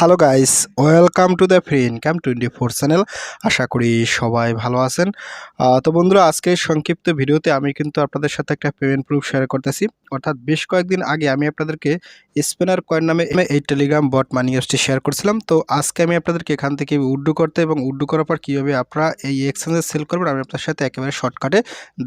Hello guys welcome to the free income twenty four channel আশা করি সবাই ভালো আছেন। তো বন্ধুরা, আজকে সংক্ষিপ্ত ভিডিওতে আমি কিন্তু আপনাদের সাথে একটা পেমেন্ট প্রুফ শেয়ার করতেছি। অর্থাৎ বেশ কয়েকদিন আগে আমি আপনাদেরকে স্পেনার কয়েন নামে এই টেলিগ্রাম বট মানি অ্যাপসটি শেয়ার করছিলাম। তো আজকে আমি আপনাদেরকে এখান থেকে উড্ডু করতে এবং উড্ডু করার পর কীভাবে আপনারা এই এক্সচেঞ্জে সেল করবেন, আমি আপনার সাথে একেবারে শর্টকাটে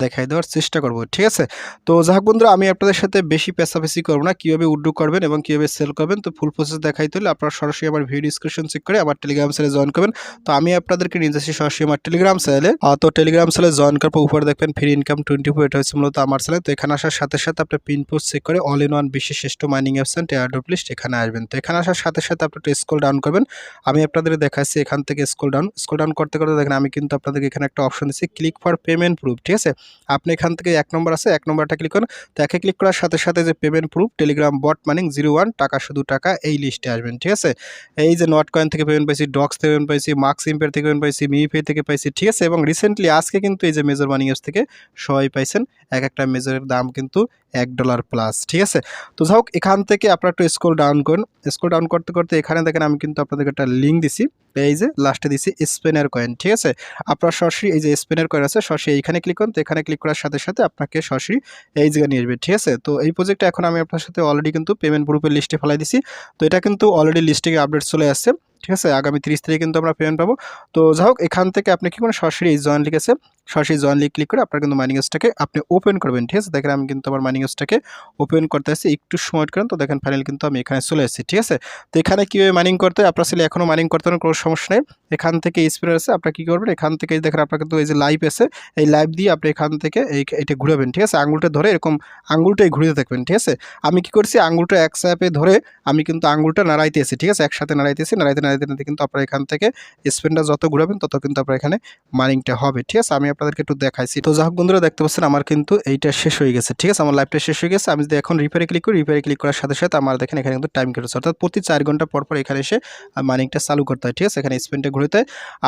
দেখাই দেওয়ার চেষ্টা করব, ঠিক আছে? তো যাই হোক বন্ধুরা, আমি আপনাদের সাথে বেশি পেশাপেশি করব না। কীভাবে উড্ডু করবেন এবং কীভাবে সেল করবেন, তো ফুল প্রসেস দেখাইতে হলে আপনারা সরাসরি আমার ভিডিও ডিসক্রিপশন চেক করে আমার টেলিগ্রাম চ্যানেলে জয়েন করবেন। তো আমি আপনাদেরকে নিয়ে যাচ্ছি সরাসরি আমার টেলিগ্রাম চ্যানেলে তো টেলিগ্রাম চ্যানেলে জয়েন করার পর উপরে দেখবেন ফ্রি ইনকাম টোয়েন্টি ফোর এটা হচ্ছে মূলত আমার চ্যানেল তো এখানে আসার সাথে সাথে আপনি পিন পোস্ট চেক করে অল ইন ওয়ান বিশ্বের শ্রেষ্ঠ mining apps and airdrop list এখানে আসবেন। তো এখানে আসার সাথে সাথে আপনি একটু স্ক্রল ডাউন করবেন। আমি আপনাদের দেখাচ্ছি এখান থেকে স্ক্রল ডাউন স্ক্রল ডাউন করতে করতে দেখেন আমি কিন্তু আপনাদেরকে এখানে একটা অপশন দিচ্ছি ক্লিক ফর পেমেন্ট প্রুফ ঠিক আছে? আপনি এখান থেকে এক নম্বর আছে, এক নম্বরটা ক্লিক করুন। তো একে ক্লিক করার সাথে সাথে যে payment proof Telegram bot mining zero one টাকা শুধু টাকা এই লিস্টে আসবেন, ঠিক আছে? এই যে নট কয়েন থেকে পেমেন্ট পাইছি ডক্স থেকে পেমেন্ট পাইছি মার্কস ইম্পের থেকে পেমেন্ট পাইছি মিপে থেকে পাইছি, ঠিক আছে? এবং রিসেন্টলি আজকে কিন্তু এই যে মেজর মানি অ্যাপস থেকে সবাই পাইছেন, এক একটা মেজরের দাম কিন্তু এক ডলার প্লাস ঠিক আছে? তো যাই হোক, এখান থেকে আপনারা একটু স্ক্রল ডাউন করুন। স্ক্রল ডাউন করতে করতে এখানে দেখেন আমি কিন্তু আপনাদেরকে একটা লিঙ্ক দিছি। এই যে লাস্টে দিছি স্পেনের কয়েন ঠিক আছে? আপনার সরাসরি এই যে স্পেনের কয়েন আছে, সরাসরি এইখানে ক্লিক করুন, তো এখানে ক্লিক করার সাথে সাথে আপনাকে সরাসরি এই জায়গায় নিয়ে আসবে, ঠিক আছে? তো এই প্রজেক্টটা এখন আমি আপনার সাথে অলরেডি কিন্তু পেমেন্ট গ্রুপের লিস্টে ফেলাই দিছি। তো এটা কিন্তু অলরেডি লিস্টে আপডেট চলে আসছে। ঠিক আছে? আগামী তিরিশ তারিখে কিন্তু আমরা পেমেন্ট পাবো। তো যাই হোক এখান থেকে আপনি কি করেন সরাসরি এই জয়েন লিখেছে সরাসরি জয়েন লিখ ক্লিক করে আপনার কিন্তু মাইনিং মাইনিংসটাকে আপনি ওপেন করবেন, ঠিক আছে? দেখেন আমি কিন্তু আমার মাইনিং মাইনিংসটাকে ওপেন করতে আসছি। একটু সময় করেন তো, দেখেন ফাইনাল কিন্তু আমি এখানে চলে এসেছি ঠিক আছে? তো এখানে কীভাবে মাইনিং করতে আপনার আসলে এখনও মাইনিং করতে কোনো সমস্যা নেই। এখান থেকে স্পিরার আছে আপনার কী করবেন? এখান থেকে দেখেন আপনার কিন্তু এই যে লাইভ আছে, এই লাইভ দিয়ে আপনি এখান থেকে এই এটা ঘুরাবেন, ঠিক আছে? আঙুলটা ধরে এরকম আঙুলটাই ঘুরিয়ে থাকবেন ঠিক আছে? আমি কি করছি? আঙুলটা এক সাপে ধরে আমি কিন্তু আঙুলটা নাড়াইতেছি ঠিক আছে? একসাথে নাড়াইতেছি নাড়াইতে নাড়াইতে কিন্তু আপনার এখান থেকে স্পেনটা যত ঘুরাবেন, তত কিন্তু আপনার এখানে মাইনিংটা হবে। ঠিক আছে? আমি আপনাদেরকে একটু দেখাইছি। তো যাই হোক বন্ধুরা, দেখতে পাচ্ছেন আমার কিন্তু এইটা শেষ হয়ে গেছে। ঠিক আছে? আমার লাইভটা শেষ হয়ে গেছে। আমি যদি এখন রিপেয়ারে ক্লিক করি রিপেয়ারে ক্লিক করার সাথে সাথে আমার দেখেন এখানে কিন্তু টাইম কেটেছে অর্থাৎ প্রতি চার ঘণ্টা পর পর এখানে এসে মাইনিংটা চালু করতে হয়। ঠিক আছে? এখানে স্পেনটা ঘুরতে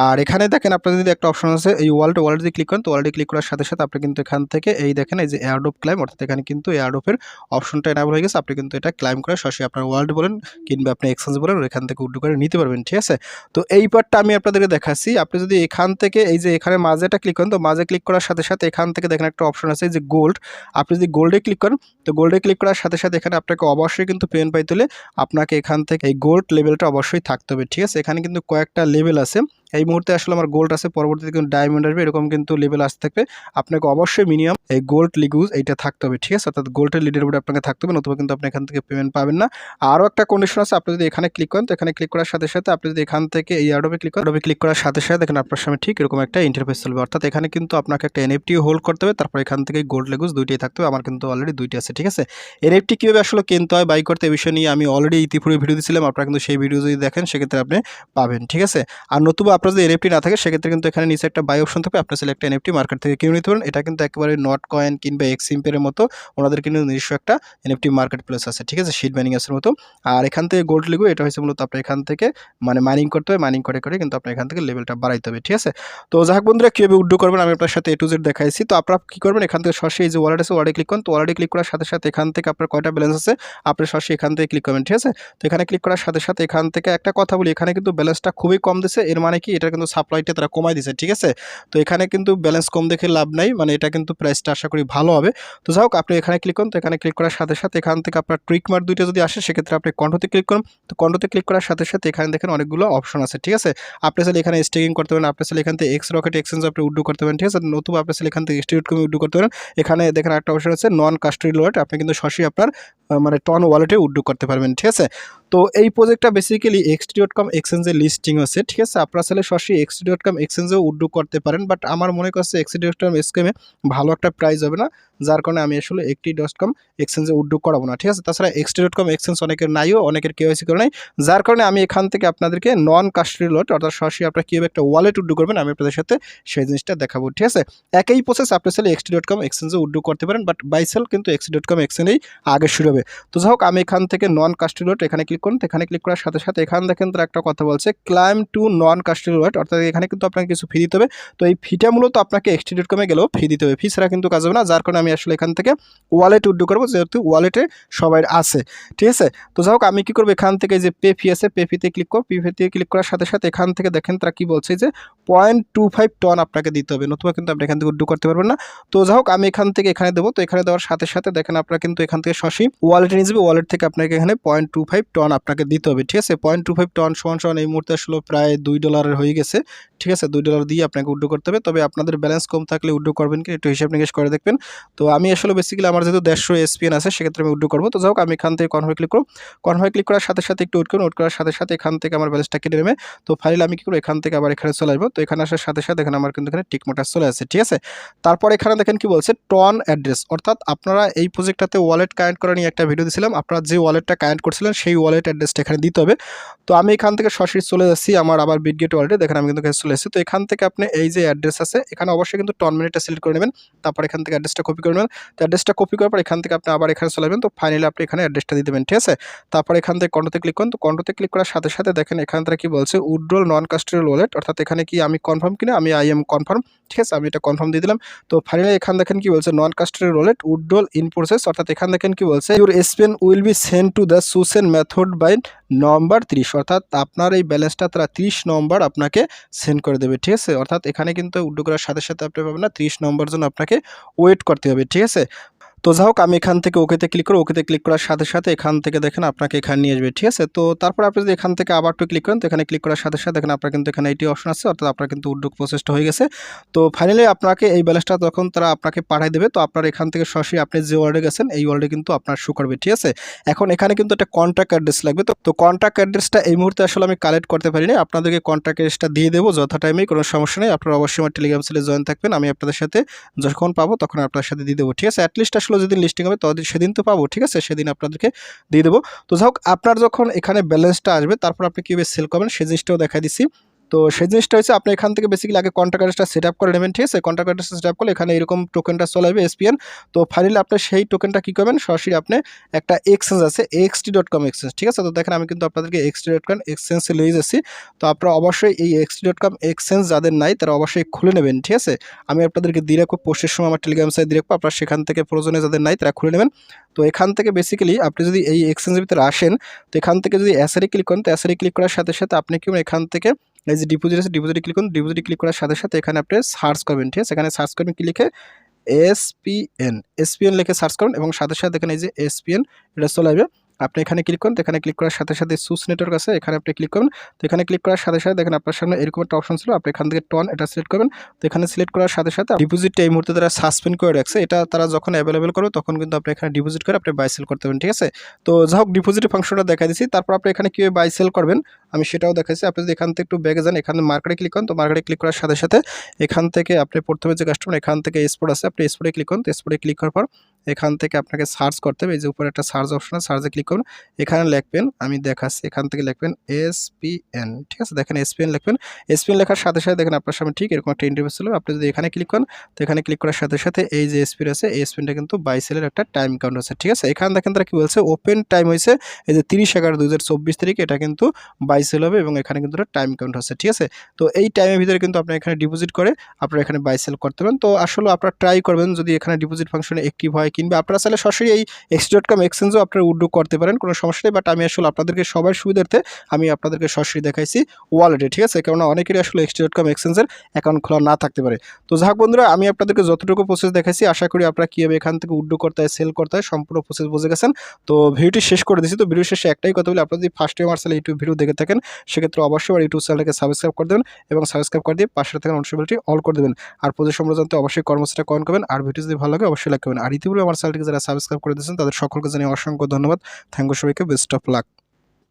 আর এখানে দেখেন আপনার যদি একটা অপশন আছে, এই ওয়ার্ল্ড ওয়ার্ল্ড ক্লিক করেন, তো ওয়ার্ল্ডে ক্লিক করার সাথে সাথে আপনি কিন্তু এখান থেকে এই দেখেন এই যে এয়ারডোপ ক্লাইম অর্থাৎ এখানে কিন্তু এয়ারডোপের অপশনটা এনাবল হয়ে গেছে। আপনি কিন্তু এটা ক্লাইম করে সরাসরি আপনার ওয়ার্ল্ড বলেন কিংবা আপনি এক্সচেঞ্জ বলেন এখান থেকে উড্ডু করে নিতে পারবেন। ঠিক আছে? তো এই পার্টটা আমি আপনাদেরকে দেখাচ্ছি। আপনি যদি এখান থেকে এই যে এখানে মাঝেটা ক্লিক করেন, তো মাঝে ক্লিক করার সাথে সাথে এখান থেকে দেখেন একটা অপশন আছে যে গোল্ড আপনি যদি গোল্ডে ক্লিক করেন, তো গোল্ডে ক্লিক করার সাথে সাথে এখানে আপনাকে অবশ্যই কিন্তু পেন পাই তুলে আপনাকে এখান থেকে এই গোল্ড লেভেলটা অবশ্যই থাকতে হবে, ঠিক আছে? এখানে কিন্তু কয়েকটা লেভেল আছে। এই মুহূর্তে আসলে আমার গোল্ড আছে, পরবর্তীতে কিন্তু ডায়মন্ড আসবে, এরকম কিন্তু লেভেল আসতে থাকবে। আপনাকে অবশ্যই মিনিমাম এই গোল্ড লিগুজ এইটা থাকতে হবে, ঠিক আছে? অর্থাৎ গোল্ডের লিডের উপরে আপনাকে থাকতে হবে, নতুবা কিন্তু আপনি এখান থেকে পেমেন্ট পাবেন না। আরও একটা কন্ডিশন আছে, আপনি যদি এখানে ক্লিক করেন, তো এখানে ক্লিক করার সাথে সাথে আপনি যদি এখান থেকে এই আডোবে ক্লিক করেন ক্লিক করার সাথে সাথে দেখেন আপনার সামনে ঠিক এরকম একটা ইন্টারফেস চলবে। অর্থাৎ এখানে কিন্তু আপনাকে একটা এনএফটি হোল্ড করতে হবে, তারপর এখান থেকে গোল্ড লেগুজ দুইটাই থাকতে হবে, আমার কিন্তু অলরেডি দুইটি আছে, ঠিক আছে? এনএফটি কীভাবে আসলে কিনতে হয় বাই করতে এই বিষয় নিয়ে আমি অলরেডি ইতিপূর্বে ভিডিও দিয়েছিলাম আপনারা কিন্তু সেই ভিডিও যদি দেখেন, সেক্ষেত্রে আপনি পাবেন, ঠিক আছে? আর নতুবা আপনার যদি এনএফটি না থাকে, সেক্ষেত্রে কিন্তু এখানে নিচে একটা বাই অপশন থাকবে। আপনি সিলেক্ট এনএফটি মার্কেট থেকে কিনে নিতে পারেন। এটা কিন্তু একেবারে নট কয়েন কিংবা এক্স সিম্পের মতো ওনাদের কিন্তু নিজস্ব একটা এনএফটি মার্কেট প্লেস আছে, ঠিক আছে? শিট মাইনিং এর মতো। আর এখান থেকে গোল্ড লিগো এটা হচ্ছে মূলত আপনার এখান থেকে মানে মাইনিং করতে হবে। মাইনিং করে করে কিন্তু আপনার এখান থেকে লেভেলটা বাড়াইতে হবে, ঠিক আছে? তো যাই হোক বন্ধুরা, কীভাবে উড্ডু করবেন আমি আপনার সাথে এ টু জেড দেখাইছি। তো আপনারা কী করবেন? এখান থেকে সরাসরি এই যে ওয়ালেট আছে ওয়ালেটে ক্লিক করুন। তো ওয়ালেটে ক্লিক করার সাথে সাথে এখান থেকে আপনার কয়টা ব্যালেন্স আছে, আপনি সরাসরি এখান থেকে ক্লিক করবেন, ঠিক আছে? তো এখানে ক্লিক করার সাথে সাথে এখান থেকে একটা কথা বলি, এখানে কিন্তু ব্যালেন্সটা খুবই কম দিছে। এর মানে কি? এটা কিন্তু সাপ্লাইটা তারা কমাই দিছে, ঠিক আছে? তো এখানে কিন্তু ব্যালেন্স কম দেখে লাভ নাই মানে এটা কিন্তু প্রাইসটা আশা করি ভালো হবে। তো যাই হোক, আপনি এখানে ক্লিক করুন, তো এখানে ক্লিক করার সাথে সাথে এখান থেকে আপনার ট্রিক মার্ক দুইটা যদি আসে, সেক্ষেত্রে আপনি কন্ট্রোতে ক্লিক করুন। তো কন্ট্রোতে ক্লিক করার সাথে সাথে এখানে দেখেন অনেকগুলো অপশন আছে, ঠিক আছে? আপনি চাইলে এখানে স্টেকিং করতে পারেন, আপনি চাইলে এখান থেকে এক্স রকেট এক্সচেঞ্জ আপনি উড্ডু করতে পারেন, ঠিক আছে? নতুবা আপনি চাইলে এখান থেকে স্টিউট কমে উড্ডু করতে পারেন। এখানে দেখেন একটা অপশন আছে নন কাস্টরি ওয়ালেট আপনি কিন্তু সরাসরি আপনার মানে টন ওয়ালেটে উড্ডু করতে পারবেন, ঠিক আছে? তো এই প্রজেক্টটা বেসিক্যালি এক্সটি ডট কম এক্সচেঞ্জের লিস্টিং আছে, ঠিক আছে? আপনারা চাইলে সরাসরি এক্সটি ডট কম এক্সচেঞ্জেও উড্ডু করতে পারেন বাট আমার মনে করছে এক্সটি ডট কম স্কেমে ভালো একটা প্রাইস হবে না, যার কারণে আমি আসলে একটি ডট কম এক্সচেঞ্জে উড্ডু করাবো না, ঠিক আছে? তাছাড়া এক্সটি ডট কম এক্সচেঞ্জ অনেকের নাইও, অনেকের কেওয়াইসি করে নাই, যার কারণে আমি এখান থেকে আপনাদেরকে নন কাস্টরি লোড অর্থাৎ সরাসরি আপনারা কীভাবে একটা ওয়ালেট উড্ডু করবেন, আমি আপনাদের সাথে সেই জিনিসটা দেখাবো, ঠিক আছে? একই প্রসেস আপনি চাইলে এক্সটি ডট কম এক্সচেঞ্জে উড্ডু করতে পারেন বাট বাইসেল কিন্তু এক্সটি ডট কম এক্সচেঞ্জেই আগে শুরু হবে। তো যাই হোক, আমি এখান থেকে নন কাস্টরি লোড এখানে ক্লিক করুন এখানে ক্লিক করার সাথে সাথে এখানে দেখেন তারা একটা কথা বলছে claim to non customer wallet অর্থাৎ এখানে কিন্তু আপনাকে কিছু ফি দিতে হবে। তো এই ফিটা মূলত আপনাকে এক্সটি ডট কমে গেলেও ফি দিতে হবে। ফি ছাড়া কিন্তু কাজ হবে না, যার কারণে আমি আসলে এখান থেকে ওয়ালেট উড্ডু করব, যেহেতু ওয়ালেটে সবাই আছে। ঠিক আছে? তো যাই হোক, আমি কী করব? এখান থেকে যে পে ফি আছে পে ফিতে ক্লিক করব। পে ফিতে ক্লিক করার সাথে সাথে এখান থেকে দেখেন তারা কি বলছে যে পয়েন্ট টু ফাইভ টন আপনাকে দিতে হবে। নতুবা কিন্তু আপনি এখান থেকে উড্ডু করতে পারবেন না। তো যাই হোক, আমি এখান থেকে এখানে দেবো। তো এখানে দেওয়ার সাথে সাথে দেখেন আপনারা কিন্তু এখান থেকে সসি ওয়ালেটে নিয়ে যাবে। ওয়ালেট থেকে আপনাকে এখানে পয়েন্ট টু ফাইভ টন আপনাকে দিতে হবে, ঠিক আছে? পয়েন্ট টু ফাইভ টন সমান সমান এই মুহূর্তে আসলে প্রায় দুই ডলারের হয়ে গেছে, ঠিক আছে? দুই ডলার দিয়ে আপনাকে উড্ডু করতে হবে, তবে আপনাদের ব্যালেন্স কম থাকলে উড্ডু করবেন কি? একটু হিসাব নিকেশ করে দেখবেন। তো আমি আসলে বেসিক্যালি আমার যেহেতু দেড়শো এসপিএন আছে, সেক্ষেত্রে আমি উড্ডু করব। তো যাই আমি এখান থেকে কনভার্ট ক্লিক করব। কনভার্ট ক্লিক করার সাথে সাথে একটু ওয়েট করুন ওয়েট করার সাথে সাথে এখান থেকে আমার ব্যালেন্সটা কেটে নেবে। তো ফাইল আমি কি করব? এখান থেকে আবার এখানে চলে আসব। তো এখানে আসার সাথে সাথে এখানে আমার কিন্তু এখানে টিকমোটার চলে আসে, ঠিক আছে? তারপর এখানে দেখেন কি বলছে? টন অ্যাড্রেস অর্থাৎ আপনারা এই প্রজেক্টটাতে ওয়ালেট কানেক্ট করা নিয়ে একটা ভিডিও দিয়েছিলাম আপনারা যে ওয়ালেটটা কানেক্ট করছিলেন, সেই ওয়ালেট অ্যাড্রেসটা এখানে দিতে হবে। তো আমি এখান থেকে সরাসরি চলে যাচ্ছি আমার আবার বিটগেট ওয়ালেটে দেখেন আমি কিন্তু চলে এসেছি। তো এখান থেকে আপনি এই যে অ্যাড্রেস আছে, এখানে অবশ্যই কিন্তু টন মিনিটটা সিলেক্ট করে নেবেন। তারপর এখান থেকে অ্যাড্রেসটা কপি করে নেবেন। তো অ্যাড্রেসটা কপি করার পর এখান থেকে আপনি আবার এখানে চলে তো ফাইনালি আপনি এখানে অ্যাড্রেসটা দিয়ে দেবেন ঠিক আছে? তারপর এখান থেকে কন্টোতে ক্লিক করুন। তো কন্টোতে ক্লিক করার সাথে সাথে দেখেন এখান থেকে কি বলছে? উড্রোল নন কাস্টমার ওয়ালেট অর্থাৎ এখানে কি আমি কনফার্ম কিনা? আমি আই এম কনফার্ম ঠিক আছে? আমি এটা কনফার্ম দিয়ে দিলাম। তো ফাইনালি এখান দেখেন কি বলছে? Non customer wallet withdrawal in process অর্থাৎ এখান দেখেন কি বলছে? Your spend will be send to the chosen method by number ত্রিশ, অর্থাৎ আপনার এই ব্যালেন্সটা তারা ত্রিশ নম্বর আপনাকে সেন্ড করে দেবে, ঠিক আছে? অর্থাৎ এখানে কিন্তু উড্ডু করার সাথে সাথে আপনি পাবেন না, ত্রিশ নম্বর জন্য আপনাকে ওয়েট করতে হবে, ঠিক আছে? তো যাই হোক আমি এখান থেকে ওকেতে ক্লিক করো, ওকেতে ক্লিক করার সাথে সাথে এখান থেকে দেখেন আপনাকে এখানে নিয়ে আসবে, ঠিক আছে? তো তারপর আপনি যদি এখান থেকে আবার একটু ক্লিক করেন, তো এখানে ক্লিক করার সাথে সাথে দেখেন আপনার কিন্তু এখানে এইটি অপশন আছে, অর্থাৎ আপনার কিন্তু উদ্যোগ প্রচেষ্টা হয়ে গেছে। তো ফাইনালি আপনাকে এই ব্যালেন্সটা তখন তারা আপনাকে পাঠিয়ে দেবে, তো আপনার এখান থেকে সরাসরি আপনি যে ওয়ার্ডে গেছেন, এই ওয়ার্ডে কিন্তু আপনার শো করবে, ঠিক আছে? এখন এখানে কিন্তু একটা কন্ট্যাক্ট অ্যাড্রেস লাগবে, তো তো কন্ট্যাক্ট অ্যাড্রেসটা এই মুহূর্তে আসলে আমি কালেক্ট করতে পারিনি। আপনাদেরকে কন্ট্যাক্ট অ্যাড্রেসটা দিয়ে দেবো, যথা টাইমেই কোনো সমস্যা নেই। আপনারা অবশ্যই আমার টেলিগ্রাম সেলে জয়েন থাকবেন, আমি আপনাদের সাথে যখন পাবো তখন আপনার সাথে দিয়ে দেবো, ঠিক আছে? অ্যাটলিস্ট আসলে যেদিন লিস্টিং হবে তখন সেদিন তো পাবো, ঠিক আছে? সেদিন আপনাদেরকে দিয়ে দেবো। তো যাই আপনার যখন এখানে ব্যালেন্সটা আসবে, তারপর আপনি কীভাবে সেল করবেন, সেই জিনিসটাও দেখা দিচ্ছি। তো সেই জিনিসটা হচ্ছে আপনি এখান থেকে বেসিক্যালি আগে কন্ট্যাক্ট অ্যাড্রেসটা সেট আপ করে নেবেন, ঠিক আছে? কন্ট্যাক্ট অ্যাড্রেসটা সেট আপ করলে এখানে এরকম টোকেনটা চলে আসবে এসপিএন তো ফাইনালি আপনি সেই টোকেনটা কী করবেন? সরাসরি আপনি একটা এক্সচেঞ্জ আছে এক্সটি ডট কম এক্সচেঞ্জ ঠিক আছে? তো দেখেন আমি কিন্তু আপনাদেরকে এক্সটি ডট কম এক্সচেঞ্জে লিয়ে যাচ্ছি। তো আপনারা অবশ্যই এই এক্সটি ডট কম এক্সচেঞ্জ যাদের নাই, তারা অবশ্যই খুলে নেবেন, ঠিক আছে? আমি আপনাদেরকে দিয়ে রাখব পোস্টের সময় আমার টেলিগ্রাম সাইট দিয়ে রাখব, আপনারা সেখান থেকে প্রয়োজনে যাদের নাই, তারা খুলে নেবেন। তো এখান থেকে বেসিক্যালি আপনি যদি এই এক্সচেঞ্জের ভিতরে আসেন, তো এখান থেকে যদি অ্যাসারি ক্লিক করেন, তো অ্যাসারি ক্লিক করার সাথে সাথে আপনি কি এখান থেকে এই যে ডিপোজিট আছে ডিপোজিটে ক্লিক করুন ডিপোজিটে ক্লিক করার সাথে সাথে এখানে আপনি সার্চ করবেন, ঠিক আছে? এখানে সার্চ করবেন কি লিখে? এসপিএন এসপিএন লিখে সার্চ করুন এবং সাথে সাথে এখানে এই যে এসপিএন এটা চলে আসবে। আপনি এখানে ক্লিক করুন এখানে ক্লিক করার সাথে সাথে সুস নেটওয়ার্ক আছে, এখানে আপনি ক্লিক করুন, তো এখানে ক্লিক করার সাথে সাথে দেখেন আপনার সামনে এরকম একটা অপশন ছিল, আপনি এখান থেকে টন এটা সিলেক্ট করবেন, তো এখানে সিলেক্ট করার সাথে সাথে ডিপোজিটটা এই মুহূর্তে তারা সাসপেন্ড করে রাখছে, এটা তারা যখন অ্যাভেলেবেল করবে তখন কিন্তু আপনি এখানে ডিপোজিট করে আপনি বাই সেল করতে পারেন ঠিক আছে? তো যাই হোক ডিপোজিটের ফাংশনটা দেখা দিচ্ছি, তারপর আপনি এখানে কীভাবে বাই সেল করবেন, আমি সেটাও দেখাচ্ছি আপনি যদি এখান থেকে একটু ব্যাগে যান, এখানে মার্কেটে ক্লিক করুন, তো মার্কেটে ক্লিক করার সাথে সাথে এখান থেকে আপনি প্রথমে যে কাস্টমার এখান থেকে স্পোর্ট আছে, আপনি স্পোর্টে ক্লিক করুন, তো স্পোর্টে ক্লিক করার পর এখান থেকে আপনাকে সার্চ করতে হবে। এই যে উপরে একটা সার্চ অপশন আছে সার্চে ক্লিক করুন। এখানে লিখবেন, আমি দেখাচ্ছি, এখান থেকে লিখবেন এসপিএন ঠিক আছে? দেখেন এসপিএন লিখবেন। এসপিএন লেখার সাথে সাথে দেখেন আপনার সামনে ঠিক এরকম একটা ইন্টারভিউ ছিল। আপনি যদি এখানে ক্লিক করেন, তো এখানে ক্লিক করার সাথে সাথে এই যে এসপিএন আছে, এই এসপিএনটা কিন্তু বাইসেলের একটা টাইম কাউন্ট আছে, ঠিক আছে? এখানে দেখেন তারা কি বলছে ওপেন টাইম হয়েছে, এই যে তিরিশ এগারো দু তারিখ, এটা কিন্তু বাইসেল হবে এবং এখানে কিন্তু টাইম কাউন্ট হচ্ছে ঠিক আছে? তো এই টাইমের ভিতরে কিন্তু আপনি এখানে ডিপোজিট করে, আপনারা এখানে বাইসেল করতে পারেন। তো আসলে আপনারা ট্রাই করবেন, যদি এখানে ডিপোজিট ফাংশনে অ্যাক্টিভ হয় কিংবা আপনারা চাইলে সরাসরি এই এক্স ডট কম এক্সচেঞ্জও আপনারা উড্ডু করতে পারেন, কোনো সমস্যা নেই। বাট আমি আসলে আপনাদেরকে সবার সুবিধার্থে আমি আপনাদেরকে সরাসরি দেখাইছি ওয়ালেটে ঠিক আছে? কেননা অনেকেরই আসলে এক্স ডট কম এক্সচেঞ্জের অ্যাকাউন্ট খোলা না থাকতে পারে। তো যাক বন্ধুরা, আমি আপনাদেরকে যতটুকু প্রসেস দেখাইছি, আশা করি আপনারা কীভাবে এখান থেকে উড্ডু করতে হয় সেল করতে হয়, সম্পূর্ণ প্রসেস বুঝে গেছেন। তো ভিডিওটি শেষ করে দিচ্ছি তো ভিডিও শেষে একটাই কথা বলি, আপনারা যদি ফার্স্ট টাইম আমার ইউটিউব ভিডিও দেখে থাকেন, সেক্ষেত্রে অবশ্যই আমার ইউটিউব চ্যানেলকে সাবস্ক্রাইব করে দেবেন এবং সাবস্ক্রাইব করে দিয়ে পাশে থাকা নোটিফিকেশনটি অল করে দেবেন। আর প্রজেক্ট সম্পর্কে জানতে অবশ্যই কর্মসূচিটা কমেন্ট করবেন। আর ভিডিও যদি ভালো লাগে, অবশ্যই করবেন। আর ইতিপূর্বে আমার চ্যানেলটিকে যারা সাবস্ক্রাইব করে দিয়েছেন, তাদের সকলকে জানিয়ে অসংখ্য ধন্যবাদ। থ্যাংক ইউ সবাইকে বেস্ট অফ লাক